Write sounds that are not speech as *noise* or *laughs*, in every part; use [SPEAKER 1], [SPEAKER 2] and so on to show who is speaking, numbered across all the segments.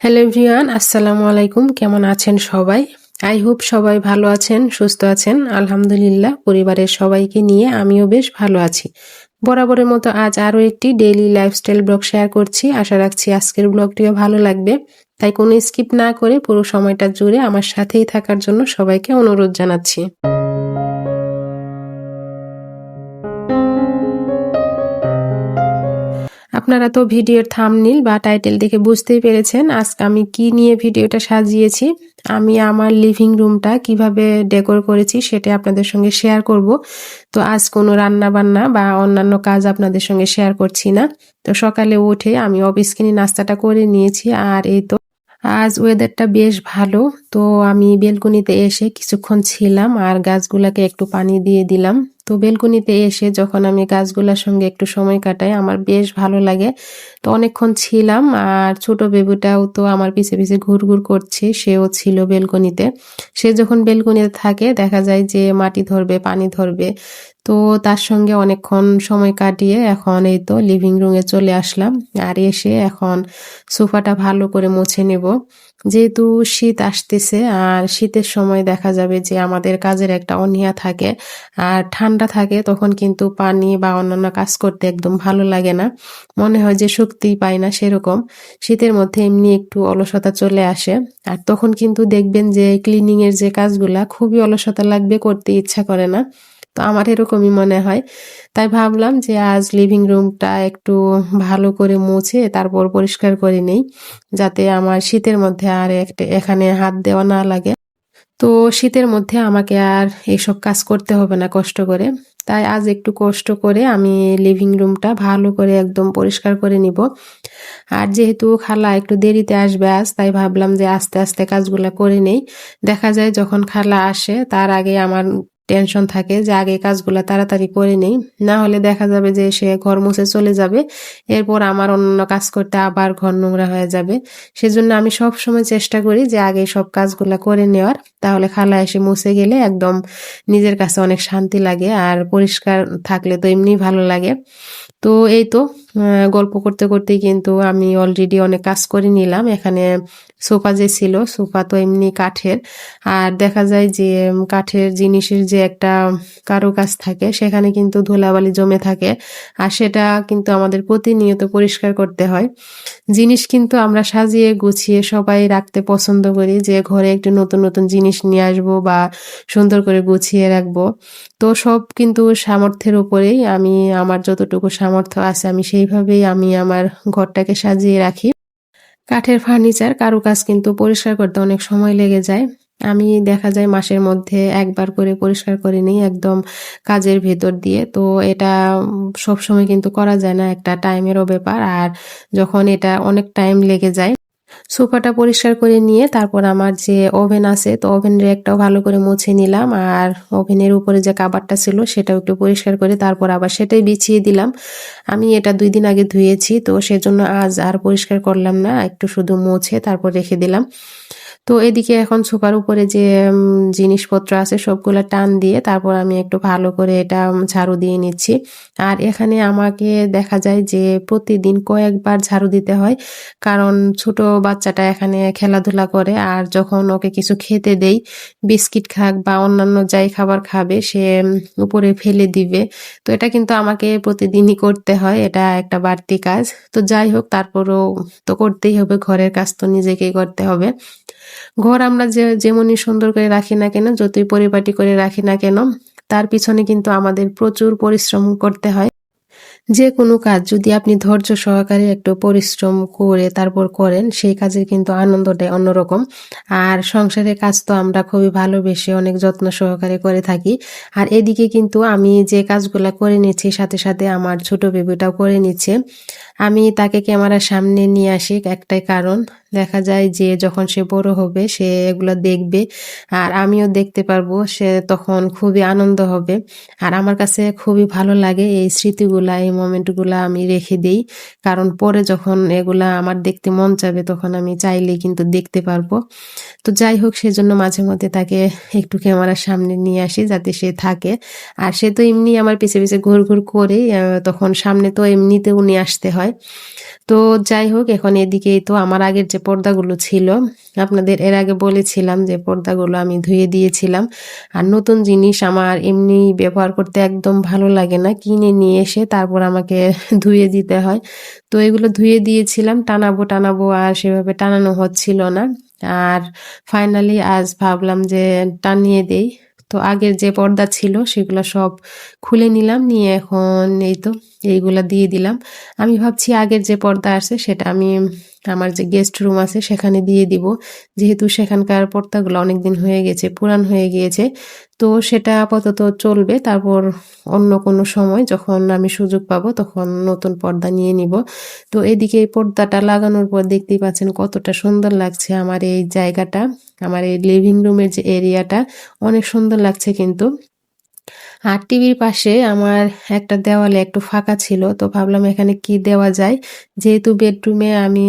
[SPEAKER 1] Hello everyone আসসালামু আলাইকুম, কেমন আছেন সবাই? আই হোপ সবাই ভালো আছেন, সুস্থ আছেন। আলহামদুলিল্লাহ, পরিবারের সবাইকে নিয়ে আমিও বেশ ভালো আছি। বরাবরের মতো আজ আরও একটি ডেইলি লাইফস্টাইল ব্লগ শেয়ার করছি। আশা রাখছি আজকের ব্লগটিও ভালো লাগবে। তাই কোনো স্কিপ না করে পুরো সময়টা জুড়ে আমার সাথেই থাকার জন্য সবাইকে অনুরোধ জানাচ্ছি। আপনারা তো ভিডিওর থামনিল বা টাইটেল দেখে বুঝতেই পেরেছেন আজকে আমি কি নিয়ে ভিডিওটা সাজিয়েছি। আমি আমার লিভিং রুমটা কীভাবে ডেকোর করেছি সেটা আপনাদের সঙ্গে শেয়ার করব। তো আজ কোনো রান্না বান্না বা অন্যান্য কাজ আপনাদের সঙ্গে শেয়ার করছি না। তো সকালে উঠে আমি অফিস কিনে নাস্তাটা করে নিয়েছি আর এই তো আজ ওয়েদারটা বেশ ভালো, তো আমি বেলকনিতে এসে কিছুক্ষণ ছিলাম আর গাছগুলাকে একটু পানি দিয়ে দিলাম। তো বেলকনিতে এসে যখন আমি গাছগুলোর সঙ্গে একটু সময় কাটাই, আমার বেশ ভালো লাগে। তো অনেকক্ষণ ছিলাম আর ছোট বেবুটাও তো আমার পিছে পিছে ঘুর ঘুর করছে, সেও ছিল বেলকনিতে। সে যখন বেলকনিতে থাকে, দেখা যায় যে মাটি ধরবে, পানি ধরবে। তো তার সঙ্গে অনেকক্ষণ সময় কাটিয়ে এখন এই তো লিভিং রুমে চলে আসলাম। আর এসে এখন সোফাটা ভালো করে মুছে নেব। যেহেতু শীত আসতেছে, আর শীতের সময় দেখা যাবে যে আমাদের কাজের একটা অনীহা থাকে, আর ঠান্ডা থাকে, তখন কিন্তু পানি বা অন্যান্য কাজ করতে একদম ভালো লাগে না। মনে হয় যে শক্তিই পাই না সেরকম। শীতের মধ্যে এমনি একটু অলসতা চলে আসে। আর তখন কিন্তু দেখবেন যে ক্লিনিং এর যে কাজগুলা, খুবই অলসতা লাগবে, করতে ইচ্ছা করে না। তো আমার এরকমই মনে হয়। তাই ভাবলাম যে আজ লিভিং রুমটা একটু ভালো করে মুছে, তারপর পরিষ্কার করে নেই, যাতে আমার শীতের মধ্যে আর একটা এখানে হাত দেওয়া না লাগে। তো শীতের মধ্যে আমাকে আর এইসব কাজ করতে হবে না কষ্ট করে। তাই আজ একটু কষ্ট করে আমি লিভিং রুমটা ভালো করে একদম পরিষ্কার করে নিব। আর যেহেতু খালা একটু দেরিতে আসবে আজ, তাই ভাবলাম যে আস্তে আস্তে কাজগুলো করে নেই। দেখা যায় যখন খালা আসে, তার আগে আমার টেনশন থাকে যে আগে কাজগুলো তাড়াতাড়ি করে নেই। না হলে দেখা যাবে যে সে ঘর মুছে চলে যাবে। এরপর আমার অন্য কাজ করতে আবার ঘর নোংরা হয়ে যাবে। সেজন্য আমি সব সময় চেষ্টা করি যে আগে সব কাজগুলো করে নেওয়ার। তাহলে খালা এসে মুছে গেলে একদম নিজের কাছে অনেক শান্তি লাগে আর পরিষ্কার থাকলে তো এমনি ভালো লাগে। তো এই তো গল্প করতে করতে কিন্তু আমি অলরেডি অনেক কাজ করে নিলাম। এখানে সোফা যে ছিল, সোফা তো এমনি কাঠের। আর দেখা যায় যে কাঠের জিনিসের যে একটা কারুকাজ থাকে, সেখানে কিন্তু ধুলাবালি জমে থাকে। আর সেটা কিন্তু আমাদের প্রতিনিয়ত পরিষ্কার করতে হয়। জিনিস কিন্তু আমরা সাজিয়ে গুছিয়ে সবাই রাখতে পছন্দ করি যে, ঘরে একটু নতুন নতুন জিনিস নিয়ে আসব বা সুন্দর করে গুছিয়ে রাখব। তো সব কিন্তু সামর্থ্যের উপরেই আমি, আমার যতটুকু সামর্থ্য আছে, আমি সেইভাবেই আমি আমার ঘরটাকে সাজিয়ে রাখি। কাঠের ফার্নিচার কারুকাজ কিন্তু পরিষ্কার করতে অনেক সময় লেগে যায়। আমি দেখা যায় মাসের মধ্যে একবার করে পরিষ্কার করে নিই একদম কাজের ভেতর দিয়ে। তো এটা সব সময় কিন্তু করা যায় না, একটা টাইমেরও ব্যাপার। আর যখন এটা অনেক টাইম লেগে যায় সোফাটা পরিষ্কার করে নিয়ে তারপর আমার যে ওভেন আছে, তো ওভেন রেকটাও ভালো করে মুছে নিলাম। আর ওভেনের উপরে যে কাবারটা ছিল, সেটাও একটু পরিষ্কার করে তারপর আবার সেটাই বিছিয়ে দিলাম। আমি এটা দুই দিন আগে ধুয়েছি, তো সেজন্য আজ আর পরিষ্কার করলাম না, একটু শুধু মুছে তারপর রেখে দিলাম। তো এদিকে এখন সোফার উপরে যে জিনিসপত্র আছে সবগুলো টান দিয়ে তারপর আমি একটু ভালো করে এটা ঝাড়ু দিয়ে নিচ্ছি। আর এখানে আমাকে দেখা যায় যে প্রতিদিন কয়েকবার ঝাড়ু দিতে হয়, কারণ ছোট বাচ্চাটা এখানে খেলাধুলা করে আর যখন ওকে কিছু খেতে দেই, বিস্কিট খাক বা অন্যান্য যাই খাবার খাবে, সে উপরে ফেলে দিবে। তো এটা কিন্তু আমাকে প্রতিদিনই করতে হয়, এটা একটা বাড়তি কাজ। তো যাই হোক, তারপরও তো করতেই হবে, ঘরের কাজ তো নিজেকেই করতে হবে। ঘর আমরা যে, যেমনই সুন্দর করে রাখি না কেন, যতই পরিপাটি করে রাখি না কেন, তার পিছনে কিন্তু আমাদের প্রচুর পরিশ্রম করতে হয়। যে কোনো কাজ যদি আপনি ধৈর্য সহকারে একটু পরিশ্রম করে তারপর করেন, সেই কাজের কিন্তু আনন্দটাই অন্যরকম। আর সংসারের কাজ তো আমরা খুবই ভালোবেসে অনেক যত্ন সহকারে করে থাকি। আর এদিকে কিন্তু আমি যে কাজগুলো করে নিচ্ছি, সাথে সাথে আমার ছোট বেবিটাও করে নিচ্ছে। আমি তাকে ক্যামেরার সামনে নিয়ে আসি একটাই কারণ। দেখা যায় যে যখন সে বড় হবে, সে এগুলো দেখবে আর আমিও দেখতে পারব, সে তখন খুবই আনন্দ হবে। আর আমার কাছে খুবই ভালো লাগে এই স্মৃতিগুলা, এই মোমেন্টগুলা আমি রেখে দেই। কারণ পরে যখন এগুলা আমার দেখতে মন চাবে, তখন আমি চাইলেই কিন্তু দেখতে পারব। তো যাই হোক, সেজন্য মাঝে মধ্যে তাকে একটু ক্যামেরার সামনে নিয়ে আসি যাতে সে থাকে। আর সে তো এমনি আমার পিছে পিছে ঘুর ঘুর করে তখন সামনে তো এমনিতেও নিয়ে আসতে হয়। তো যাই হোক, এখন এদিকেই তো আমার আগের যে পর্দাগুলো ছিল, আপনাদের এর আগে বলেছিলাম যে পর্দাগুলো আমি ধুয়ে দিয়েছিলাম। আর নতুন জিনিস আমার এমনি ব্যবহার করতে একদম ভালো লাগে না, কিনে নিয়ে এসে তারপর আমাকে ধুয়ে দিতে হয়। তো এগুলো ধুয়ে দিয়েছিলাম, টানাবো টানাবো আর সেভাবে টানানো হচ্ছিল না। আর ফাইনালি আজ ভাবলাম যে টানিয়ে দেই। তো আগের যে পর্দা ছিল সেগুলো সব খুলে নিলাম, নিয়ে এখন এই তো এইগুলা দিয়ে দিলাম। আমি ভাবছি আগের যে পর্দা আছে সেটা আমি আমার যে গেস্ট রুম আছে সেখানে দিয়ে দিব। যেহেতু সেখানকার পর্দাগুলো অনেকদিন হয়ে গেছে, পুরান হয়ে গিয়েছে, তো সেটা আপাতত চলবে। তারপর অন্য কোনো সময় যখন আমি সুযোগ পাবো তখন নতুন পর্দা নিয়ে নিব। তো এদিকে এই পর্দাটা লাগানোর পর দেখতেই পাচ্ছেন কতটা সুন্দর লাগছে আমার এই জায়গাটা, আমার এই লিভিং রুমের যে এরিয়াটা অনেক সুন্দর লাগছে কিন্তু। আর টিভির পাশে আমার একটা দেওয়ালে একটু ফাঁকা ছিল, তো ভাবলাম এখানে কি দেওয়া যায়? যেহেতু বেডরুমে আমি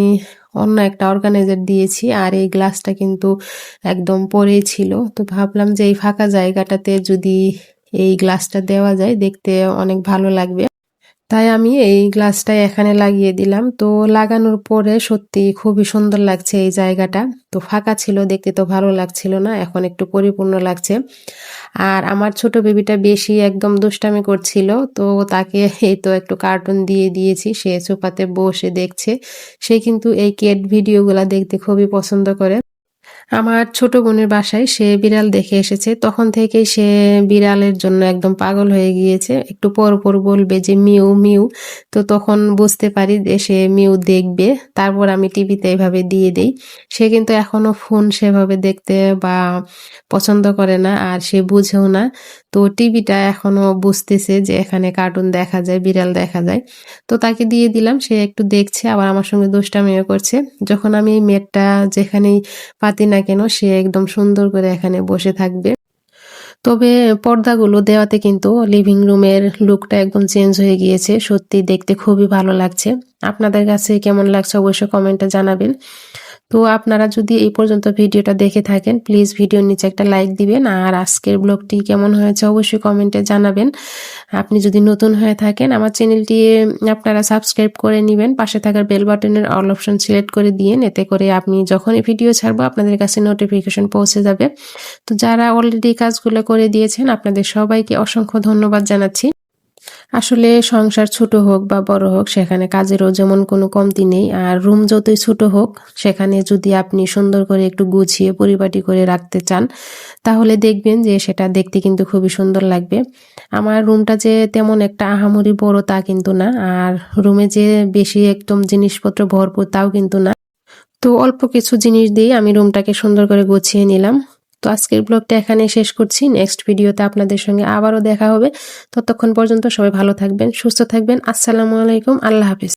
[SPEAKER 1] অন্য একটা অর্গানাইজার দিয়েছি আর এই গ্লাসটা কিন্তু একদম পরেই ছিল, তো ভাবলাম যে এই ফাঁকা জায়গাটাতে যদি এই গ্লাসটা দেওয়া যায়, দেখতে অনেক ভালো লাগবে। তাই আমি এই গ্লাসটা এখানে লাগিয়ে দিলাম। তো লাগানোর পরে সত্যি খুবই সুন্দর লাগছে এই জায়গাটা। তো ফাঁকা ছিল, দেখতে তো ভালো লাগছিল না, এখন একটু পরিপূর্ণ লাগছে। আর আমার ছোট বেবিটা বেশি একদম দুষ্টামি করছিল, তো তাকে *laughs* এই তো একটু কার্টুন দিয়ে দিয়েছি, সে সোফাতে বসে দেখছে। সে কিন্তু এই কেট ভিডিওগুলা দেখতে খুবই পছন্দ করে। আমার ছোট বোনের বাসায় সে বিড়াল দেখে এসেছে। তখন থেকে সে বিড়ালের জন্য একদম পাগল হয়ে গিয়েছে। একটু পর পর বলবে যে, মিউ মিউ। তো তখন বুঝতে পারি যে, সে মিউ দেখবে। তারপর আমি টিভিতে এভাবে দিয়ে দিই। সে কিন্তু এখনও ফোন সেভাবে দেখতে বা পছন্দ করে না, আর সে বুঝেও না। তো টিভিটা এখনও বুঝতেছে যে এখানে কার্টুন দেখা যায়, বিড়াল দেখা যায়। তো তাকে দিয়ে দিলাম, সে একটু দেখছে, আবার আমার সঙ্গে দুষ্টামিও করছে। যখন আমি এই মেটটা যেখানেই পাতি না কেন, সে একদম সুন্দর করে এখানে বসে থাকবে। তবে পর্দাগুলো দেওয়াতে কিন্তু লিভিং রুমের লুকটা একদম চেঞ্জ হয়ে গিয়েছে। সত্যি দেখতে খুবই ভালো লাগছে। আপনাদের কাছে কেমন লাগছে অবশ্যই কমেন্টে জানাবেন। তো আপনারা যদি এই পর্যন্ত ভিডিওটা দেখে থাকেন প্লিজ ভিডিওর নিচে একটা লাইক দিবেন আর আজকের ব্লগটি কেমন হয়েছে অবশ্যই কমেন্টে জানাবেন। আপনি যদি নতুন হয়ে থাকেন, আমার চ্যানেলটি আপনারা সাবস্ক্রাইব করে নেবেন, পাশে থাকার বেল বাটনের অল অপশন সিলেক্ট করে দিয়ে এতে করে আপনি যখনই ভিডিও ছাড়বো, আপনাদের কাছে নোটিফিকেশন পৌঁছে যাবে। তো যারা অলরেডি কাজগুলো করে দিয়েছেন, আপনাদের সবাইকে অসংখ্য ধন্যবাদ জানাচ্ছি। আসলে সংসার ছোট হোক বা বড় হোক, সেখানে কাজেরও যেমন কোনো কমতি নেই। আর রুম যতই ছোট হোক, সেখানে যদি আপনি সুন্দর করে একটু গুছিয়ে পরিপাটি করে রাখতে চান, তাহলে দেখবেন যে সেটা দেখতে কিন্তু খুবই সুন্দর লাগবে। আমার রুমটা যে তেমন একটা আহামরি বড় তা কিন্তু না, আর রুমে যে বেশি একদম জিনিসপত্র ভরপুর তাও কিন্তু না। তো অল্প কিছু জিনিস দিয়ে আমি রুমটাকে সুন্দর করে গুছিয়ে নিলাম। তো আজকের ব্লগটা এখানে শেষ করছি। নেক্সট ভিডিওতে আপনাদের সঙ্গে আবারও দেখা হবে। ততক্ষণ পর্যন্ত সবাই ভালো থাকবেন, সুস্থ থাকবেন। আসসালামু আলাইকুম। আল্লাহ হাফিজ।